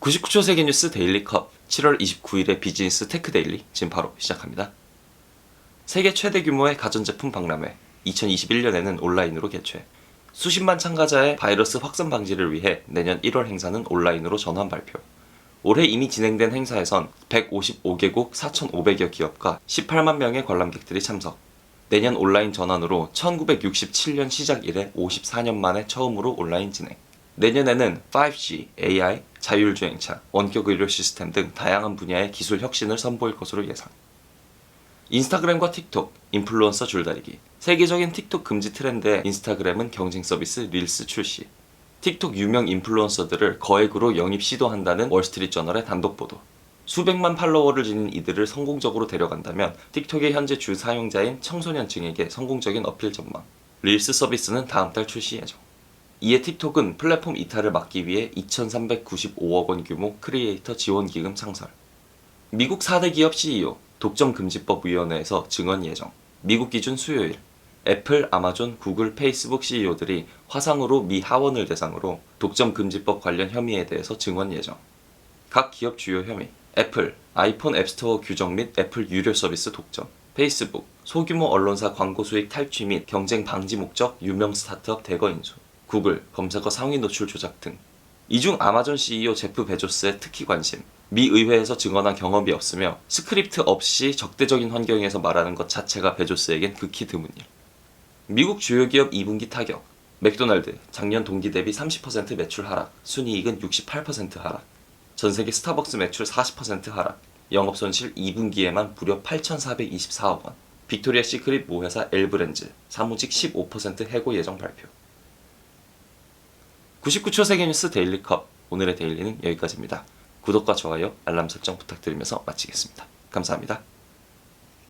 99초 세계 뉴스 데일리 컵 7월 29일의 비즈니스 테크 데일리 지금 바로 시작합니다. 세계 최대 규모의 가전제품 박람회 2021년에는 온라인으로 개최. 수십만 참가자의 바이러스 확산 방지를 위해 내년 1월 행사는 온라인으로 전환 발표. 올해 이미 진행된 행사에선 155개국 4,500여 기업과 18만 명의 관람객들이 참석. 내년 온라인 전환으로 1967년 시작 이래 54년 만에 처음으로 온라인 진행. 내년에는 5G, AI, 자율주행차, 원격 의료 시스템 등 다양한 분야의 기술 혁신을 선보일 것으로 예상. 인스타그램과 틱톡, 인플루언서 줄다리기. 세계적인 틱톡 금지 트렌드에 인스타그램은 경쟁 서비스 릴스 출시. 틱톡 유명 인플루언서들을 거액으로 영입 시도한다는 월스트리트저널의 단독 보도. 수백만 팔로워를 지닌 이들을 성공적으로 데려간다면 틱톡의 현재 주 사용자인 청소년층에게 성공적인 어필 전망. 릴스 서비스는 다음 달 출시 예정. 이에 틱톡은 플랫폼 이탈을 막기 위해 2,395억 원 규모 크리에이터 지원 기금 창설. 미국 4대 기업 CEO 독점 금지법 위원회에서 증언 예정. 미국 기준 수요일 애플, 아마존, 구글, 페이스북 CEO들이 화상으로 미 하원을 대상으로 독점 금지법 관련 혐의에 대해서 증언 예정. 각 기업 주요 혐의 애플, 아이폰 앱스토어 규정 및 애플 유료 서비스 독점 페이스북, 소규모 언론사 광고 수익 탈취 및 경쟁 방지 목적 유명 스타트업 대거 인수 구글, 검색어 상위 노출 조작 등. 이 중 아마존 CEO 제프 베조스의 특히 관심. 미 의회에서 증언한 경험이 없으며 스크립트 없이 적대적인 환경에서 말하는 것 자체가 베조스에겐 극히 드문 일. 미국 주요 기업 2분기 타격. 맥도날드 작년 동기 대비 30% 매출 하락, 순이익은 68% 하락. 전 세계 스타벅스 매출 40% 하락. 영업 손실 2분기에만 무려 8,424억 원. 빅토리아 시크릿 모회사 엘브렌즈 사무직 15% 해고 예정 발표. 99초 세계뉴스 데일리컵 오늘의 데일리는 여기까지입니다. 구독과 좋아요, 알람 설정 부탁드리면서 마치겠습니다. 감사합니다.